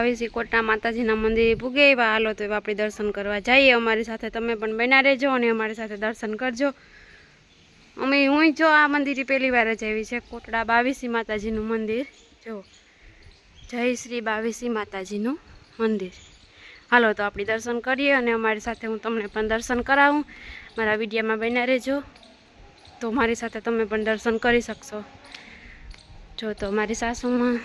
તો અમે બાવીસી કોટના માતાજીના મંદિરે પૂગે એવા હાલો તો એવા આપણે દર્શન કરવા જઈએ. અમારી સાથે તમે પણ બન્યા રહેજો અને અમારી સાથે દર્શન કરજો. અમે હું જો આ મંદિરે પહેલી વાર જ આવી છે, કોટડા બાવીસી માતાજીનું મંદિર. જો, જય શ્રી બાવીસી માતાજીનું મંદિર. હાલો તો આપણે દર્શન કરીએ અને અમારી સાથે હું તમને પણ દર્શન કરાવું. મારા વિડીયામાં બન્યા રહેજો. તો મારી સાથે તમે પણ દર્શન કરી શકશો. જો તો મારી સાસુમાં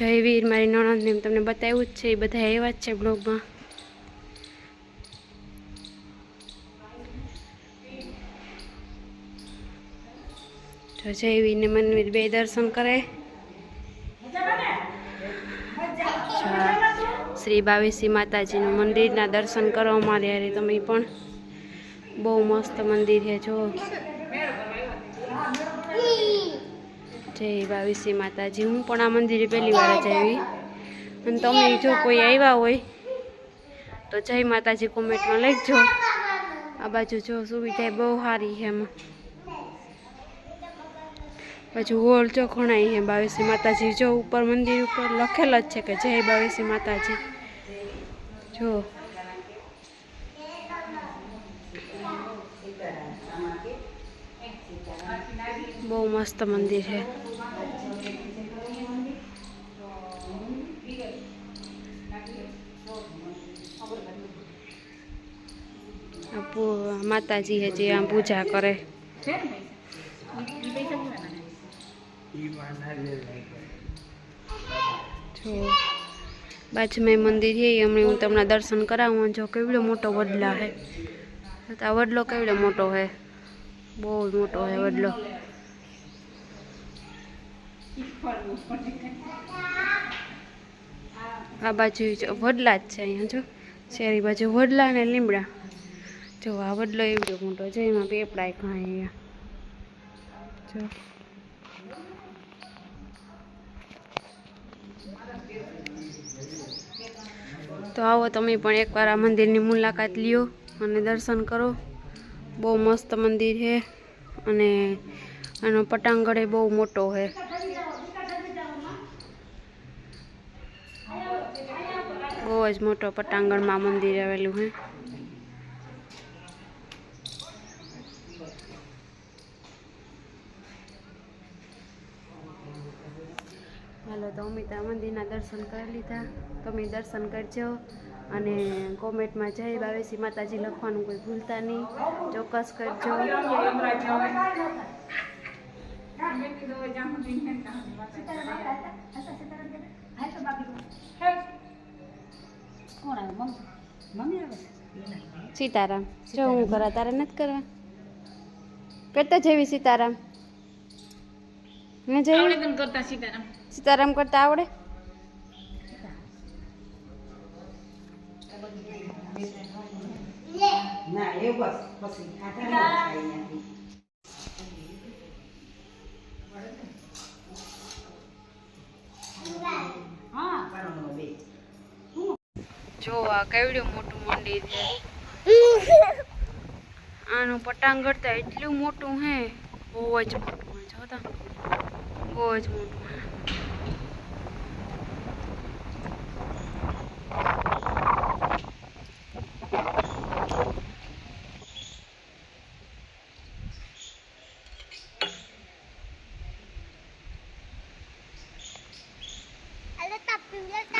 જયવીર, મારી નણંદને તમને બતાવ્યું જ છે, એ બધા એવા જ છે બ્લોગમાં. જયવીર જયવીરને મનવીર બે દર્શન કરે. શ્રી બાવીસી માતાજીનું મંદિરના દર્શન કરો અમારે યારે તમે પણ. બહુ મસ્ત મંદિર છે, જો. જય બાવીસી માતાજી. હું પણ આ મંદિરે પહેલી વાર જ આવી. અને તમે જો કોઈ આવ્યા હોય, તો જય માતાજી કોમેન્ટમાં લખજો. આ બાજુ જો સુવિધા બહુ સારી છે એમાં. બાજુ હોલ જો ઘણાય છે બાવીસી માતાજી. જો ઉપર મંદિર ઉપર લખેલ જ છે કે જય બાવીસી માતાજી. જો. બહુ મસ્ત મંદિર છે. આ માતાજી છે જે આમ પૂજા કરે. જો, બાજુમાં મંદિર છે હમણાં હું તમને દર્શન કરાવું જો કેવડો મોટો વડલા છે. આ વડલો કેવડો મોટો છે? બહુ મોટો છે વડલો. આ બાજુ વડલા જ છે અહીંયા, જો. શેરી બાજુ વડલા ને લીમડા. જો, આ વડલો એવડો મોટો છે, એમાં પેપડાય ઘણા અહીંયા જો. તો આવો તમે પણ એકવાર આ મંદિરની મુલાકાત લ્યો અને દર્શન કરો. બહુ મસ્ત મંદિર છે અને આનો પટાંગણ એ બહુ મોટો છે. બહુ જ મોટો પટાંગણમાં મંદિર આવેલું છે. હાલો, તો અમિતા મંદિરના દર્શન કરી લીધા. તમે દર્શન કરજો. અને કોમેન્ટમાં જય બાવેસી માતાજી લખવાનું કોઈ ભૂલતા નહીં. ચોક્કસ કરજો. સીતારામ. જો હું કરા તારે નથી કરવા? કરતા જેવી સીતારામ. ને જેવી કરતા સીતારામ. સીતારામ કરતા આવડે? ના એ કેવડું મોટું મંદિર છે. આનું પટાંગ કરતા એટલું મોટું હે. બહુ જ મોટું જોતા બહુ જ મોટું હે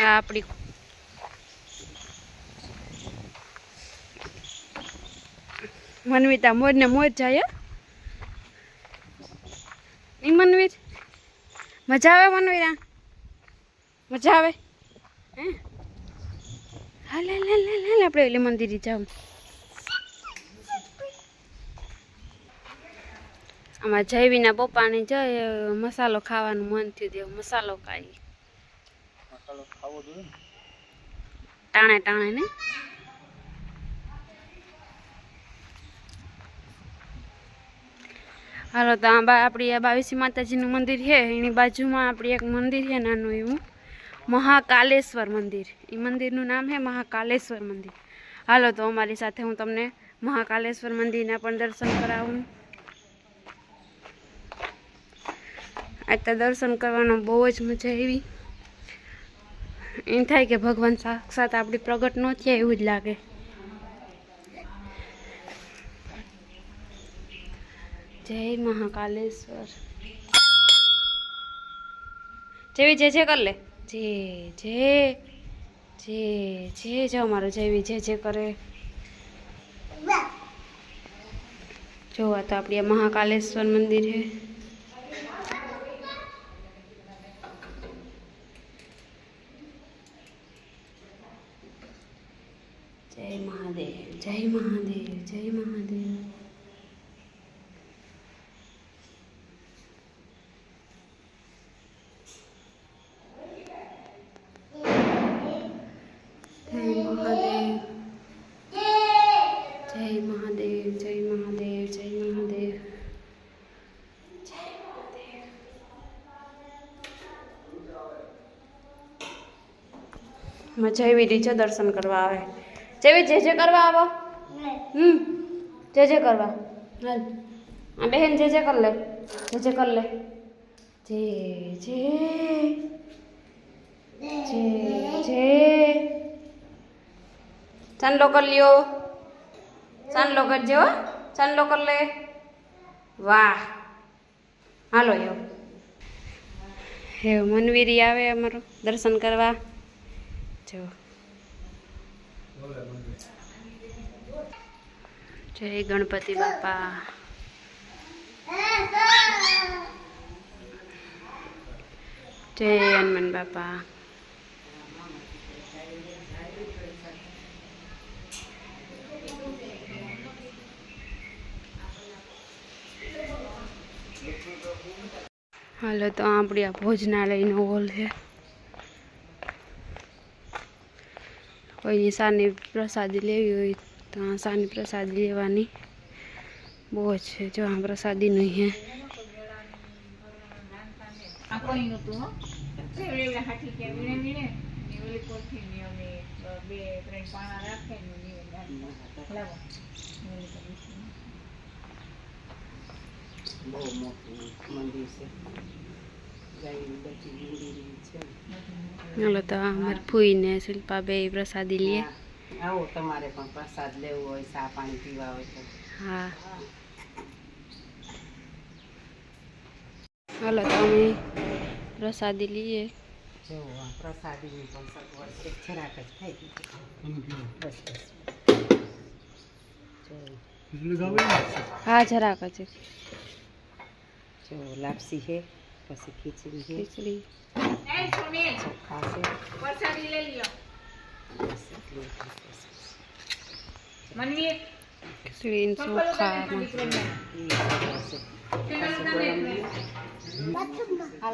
આ આપણી મનવીતા મોજ ને મોજ જાય નહીં મનવીર મજા આવે મનવીરા મજા આવે? હે? હાલ હાલ હાલ હાલ હાલ, આપણે એટલે મંદિરે જાઉં. આમાં જયવીના પપ્પાને જય, મસાલો ખાવાનું મન થયું દેવ મસાલો ખાઈ. ટાણે ટાણે ને? હાલો, તો આ આપણી આ બાવીસી માતાજીનું મંદિર છે. એની બાજુમાં આપણી એક મંદિર છે નાનું એવું. મહાકાલેશ્વર મંદિર. એ મંદિરનું નામ છે મહાકાલેશ્વર મંદિર. હાલો, તો અમારી સાથે હું તમને મહાકાલેશ્વર મંદિરના પણ દર્શન કરાવું. આજ તો દર્શન કરવાનો બહુ જ મજા આવી. એમ થાય કે ભગવાન સાક્ષાત આપણી પ્રગટ ન થયા એવું જ લાગે. જય મહાકાલેશ્વર. જેવી જે જે કર લે. જે જે જે જે જ અમારો જેવી જે જે કરે. જો આ તો આપણી મહાકાલેશ્વર મંદિર છે जय महादेव जय महादेव जय महादेव। મજા આવી विधि दर्शन करवा है જેવી જે જે કરવા આવો. હમ. જે જે કરવા. હાલ. આ બહેન જે જે કરી લે. જે જે કરી લે. જે જે. જે જે. ચાંદલો કર લ્યો. ચાંદલો કરજો ચાંદલો કર લે. વાહ. હાલો યો હે મનવીરી આવે અમારો દર્શન કરવા. જો. જય ગણપતિ બાપા. જય હનુમાન બાપા. હાલો તો આપણી આ ભોજનાલયનો હોલ છે. કોઈની સાની પ્રસાદી લેવી હોય તો આ સાની પ્રસાદી લેવાની બહુ જ છે જો આ પ્રસાદીનું હે આ કોઈ નતું હો એવડે એવડે હાથી કે વીણે વીણે ને ઓલી કોઠી ને ઓલી બે ત્રણ પાણા રાખે ને નીવે લાવો લાવો ઓલી કરી. બહુ મોટું મંદિર છે હાલો તો અમારે ફૂઈને શિલ્પા બે પ્રસાદી લઈએ. આવો તમારે પણ પ્રસાદ લેવો હોય સા પાણી પીવા હોય તો. હા. હાલો તો અમે પ્રસાદી લઈએ. પ્રસાદીની પણ સગવડ એક જરાક જ ખાઈ ગઈ. બસ બસ. હા જરાક જ. જો લાપસી છે. પછી ખીચડી ખીચડી. ચોખા છે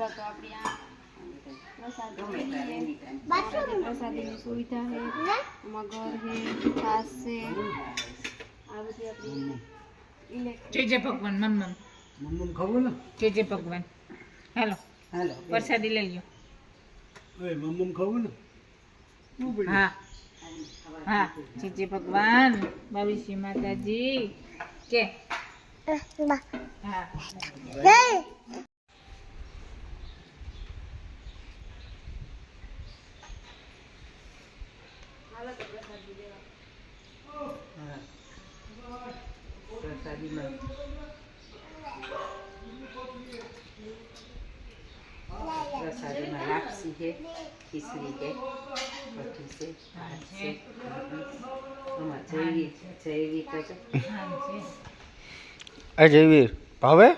તો આપણી આ પ્રસાદીની સુવિધા છે આમાં છે છાસ છે આ બધી આપણી જય જય ભગવાન મમ્મ મમ્મ ખાવું ને? જય ભગવાન. હાલો હાલો પ્રસાદી લઈ લ્યો હા હા જય જય ભગવાન ભવિષ્ય માતાજી કે હા હા. પ્રસાદીમાં પ્રસાદીમાં લાપસી છે ખીચડી છે કઠી છે આમાં જૈવી છે ભાવે ભાવે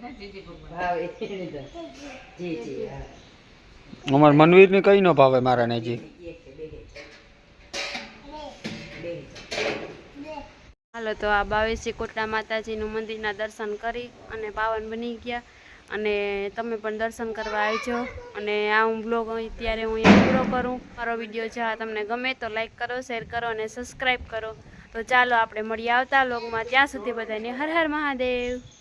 મનવીર અમાર મનવીરને કઈ નો ભાવે મારા ને જી હાલો તો આ બાવીસી કોટડા માતાજીનું મંદિરના દર્શન કરી અને પાવન બની ગયા. અને તમે પણ દર્શન કરવા આવજો. અને આ હું બ્લોગ અત્યારે હું અહીંયા પૂરો કરું. મારો વીડિયો જો તમને ગમે તો લાઈક કરો શેર કરો અને સબસ્ક્રાઈબ કરો. તો ચાલો આપણે મળીએ આવતા બ્લોગમાં ત્યાં સુધી બધાને હર હર મહાદેવ.